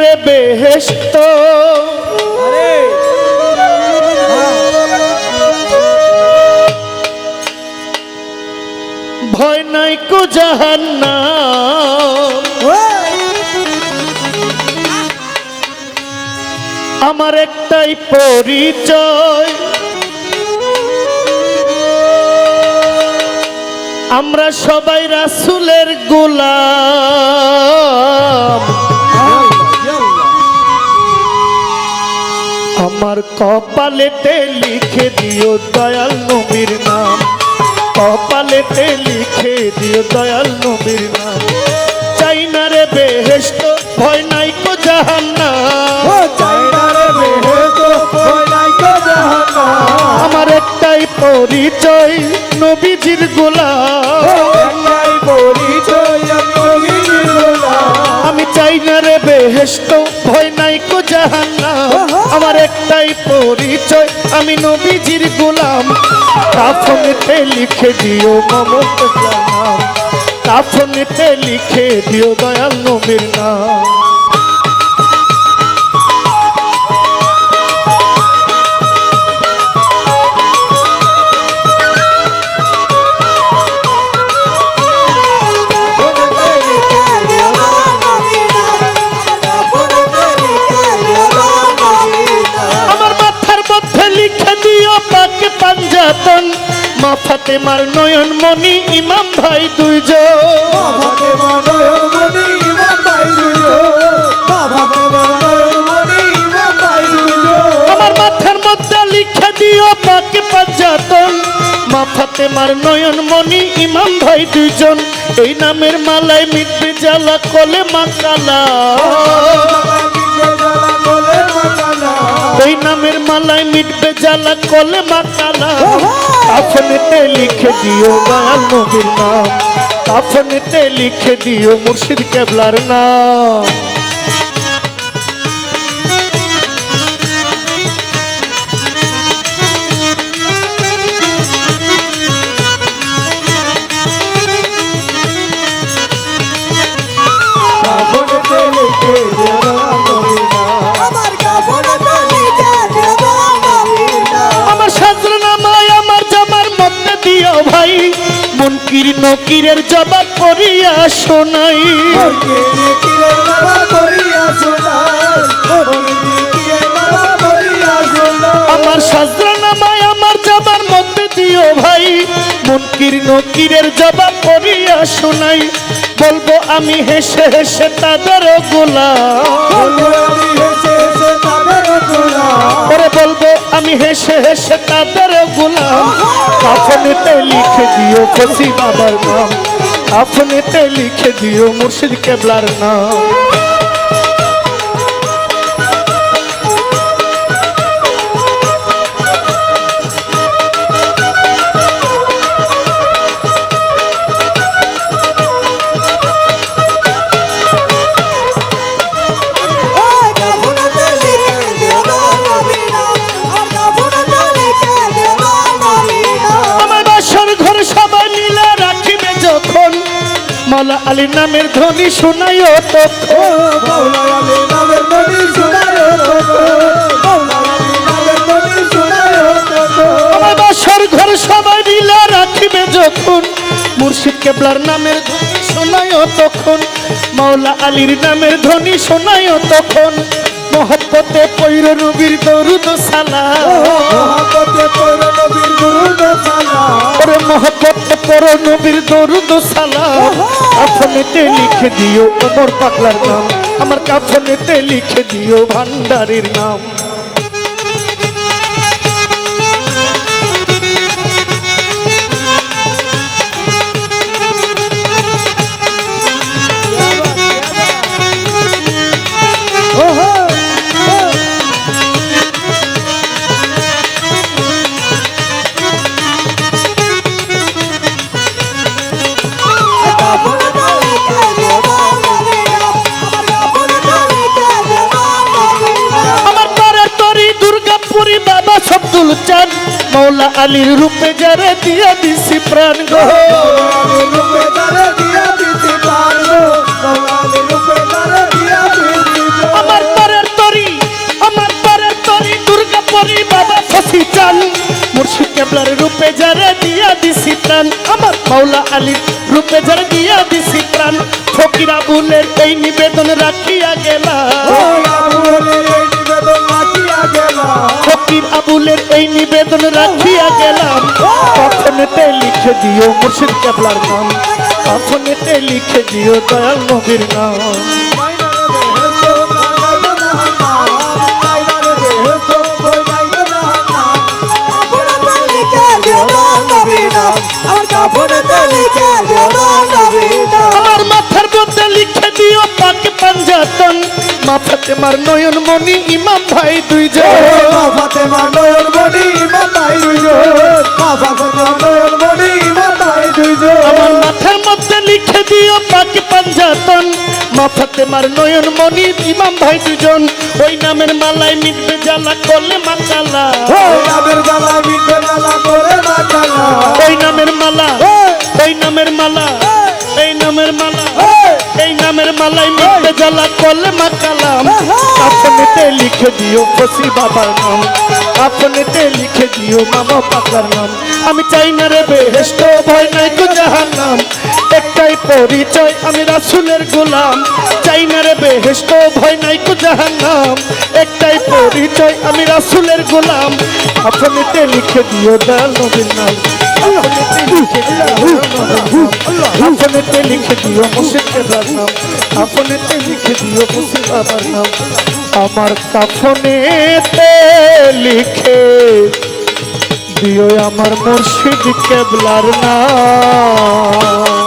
রে বেহেস্ত ভয় নাই কো জাহান্না আমার একটাই পরিচয়। আমরা সবাই রাসুলের গোলাম। আমার কপালেতে লিখে দিও দয়াল নবীর নাম। কপালেতে লিখে দিও দয়াল নবীর নাম। চাই না রে বেহেস্ত ভয় নাই কো জাহান্না আমার একটাই পরিচয় নবীজির গোলাম। আমি চাই না রে বেহেস্ত জাহান্না আমার একটাই পরিচয়, আমি নবীজির গোলাম। কাফনেতে লিখে দিও মমত নাম কাফনেতে লিখে দিও দয়াল নবীর নাম। মা ফাতেমার নয়ন মণি ইমাম ভাই দুইজন আমার মাথার মধ্যে লিখে দিও পাকে পাঞ্জাতন মা ফাতেমার নয়ন মণি ইমাম ভাই দুইজন। এই নামের মালায় মিটবে জ্বালা কলে মাকালা এই নামের মালায় মিটবে জ্বালা কলে। মাকালা কাফনেতে লিখে দিও দয়াল নবীর নাম। কাফনেতে লিখে দিও মুর্শিদ কেবলার নাম। দিও ভাই মনকির নকিরের জবাব করিয়া শোনাই। আমার সাজনামায় আমার জামার মধ্যে দিও ভাই মনকির নকিরের জবাব করিয়া শোনাই। বলব আমি হেসে হেসে তাদের ওরে বলব আমি হেসে হেসে তাদের কাফনেতে লিখে দিও ফসি বাবার নাম কাফনেতে লিখে দিও মুর্শিদ কেবলার নাম আমার আলী নামের ধ্বনি তখন আমার বাসর ঘর সবাই মিলে রাখিবে যখন। মুর্শিদ কেবলার নামের ধ্বনি শোনাইও তখন। মাওলা আলীর নামের ধ্বনি শোনাইও তখন। মহব্বতে পৈর নবীর দরুদ সালাম। ওরে মহব্বতে পর নবীর দরুদ সালাম। কাফনেতে লিখে দিও ওমর পাগলার নাম। আমার কাফনেতে লিখে দিও ভান্ডারের নাম। আব্দুল চাঁদ মৌলা আলীর রূপে যারে দিয়া দিছি প্রাণ গো। রূপে যারে দিয়া দিছি প্রাণ আমার তরের আলীর রূপে যারে দিয়া দিছি প্রাণ ফকিরা বুলের এই নিবেদন রাখিয়া গেলা এই নিবেদন রাখিয়া গেলাম। কখনেতে লিখে দিও মুর্শিদ কেবলার নাম। কখনেতে লিখে দিও দয়াল নবীর নাম। মা ফাতেমার নয়ন মনি ইমাম ভাই দুইজন। আমার মাথার মধ্যে লিখে দিও পাক পাঞ্জাতন। মা ফাতেমার নয়ন মনি ইমাম ভাই দুজন ওই নামের মালায় মিটবে জ্বালা করলে মাতালা ওই নামের মালা ওই নামের মালা এই নামের মালা এই নামের মালাই মিটবে জ্বালা করলে মাকালাম আপনেতে লিখে দিও ফসি বাবার নাম। আপনেতে লিখে দিও মামা পাকার নাম। আমি চাই না রে বেহেস্ত ভয় নাই তো জাহার নাম একটাই পরিচয়, আমি রাসুলের গোলাম। চাই না রে বেহেস্ত ভয় নাই তো জাহার নাম একটাই পরিচয়, আমি রাসুলের গোলাম। আপনেতে লিখে দিও দয়াল নবীর নাম। আপনেতে লিখে দিও দিও মুর্শিদের নাম আপনেতে লিখে দিও মুর্শিদ বাবার নাম আমার কাফনেতে লিখে দিও আমার মুর্শিদ কেবলার নাম